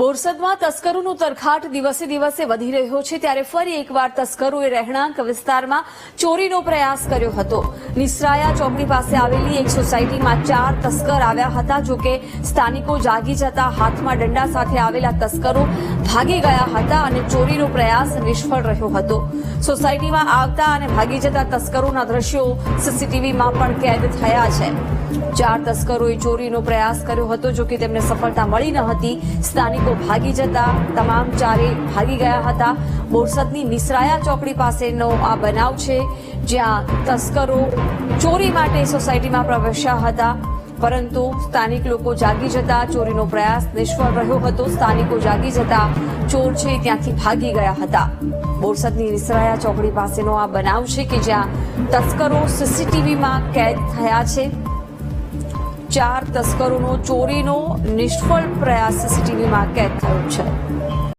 બોરસદમાં તસ્કરોનો તરખાટ દિવસે દિવસે વધી રહ્યો છે. ત્યારે ફરી એકવાર તસ્કરોએ રહેણાંક વિસ્તારમાં ચોરીનો પ્રયાસ કર્યો હતો. નિસરાયા ચોકડી પાસે આવેલી એક સોસાયટીમાં ચાર તસ્કર આવ્યા હતા. જો કે સ્થાનિકો જાગી જતા હાથમાં દંડા સાથે આવેલા તસ્કરો ભાગી ગયા હતા અને ચોરીનો પ્રયાસ નિષ્ફળ રહ્યો હતો. સોસાયટીમાં આવતા અને ભાગી જતા તસ્કરોના દ્રશ્યો સીસીટીવીમાં પણ કેદ થયા છે. ચાર તસ્કરોએ ચોરીનો પ્રયાસ કર્યો હતો. જો કે તેમને સફળતા મળી ન હતી. સ્થાનિકો ભાગી જતા, તમામ ચારે ભાગી ગયા હતા. બોરસદની નિસરાયા ચોકડી પાસેનો આ બનાવ છે, જ્યાં તસ્કરો ચોરી માટે સોસાયટીમાં પ્રવેશ્યા હતા. પરંતુ સ્થાનિક લોકો જાગી જતા, ચોરીનો પ્રયાસ નિષ્ફળ રહ્યો હતો. સ્થાનિકો જાગી જતા, ચોર છે ત્યાંથી ભાગી ગયા હતા. બોરસદની નિસરાયા ચોકડી પાસેનો આ બનાવ છે કે જ્યાં તસ્કરો સીસીટીવીમાં કેદ થયા છે. ચાર તસ્કરોનો ચોરીનો નિષ્ફળ પ્રયાસ સીસીટીવીમાં કેદ થયો છે.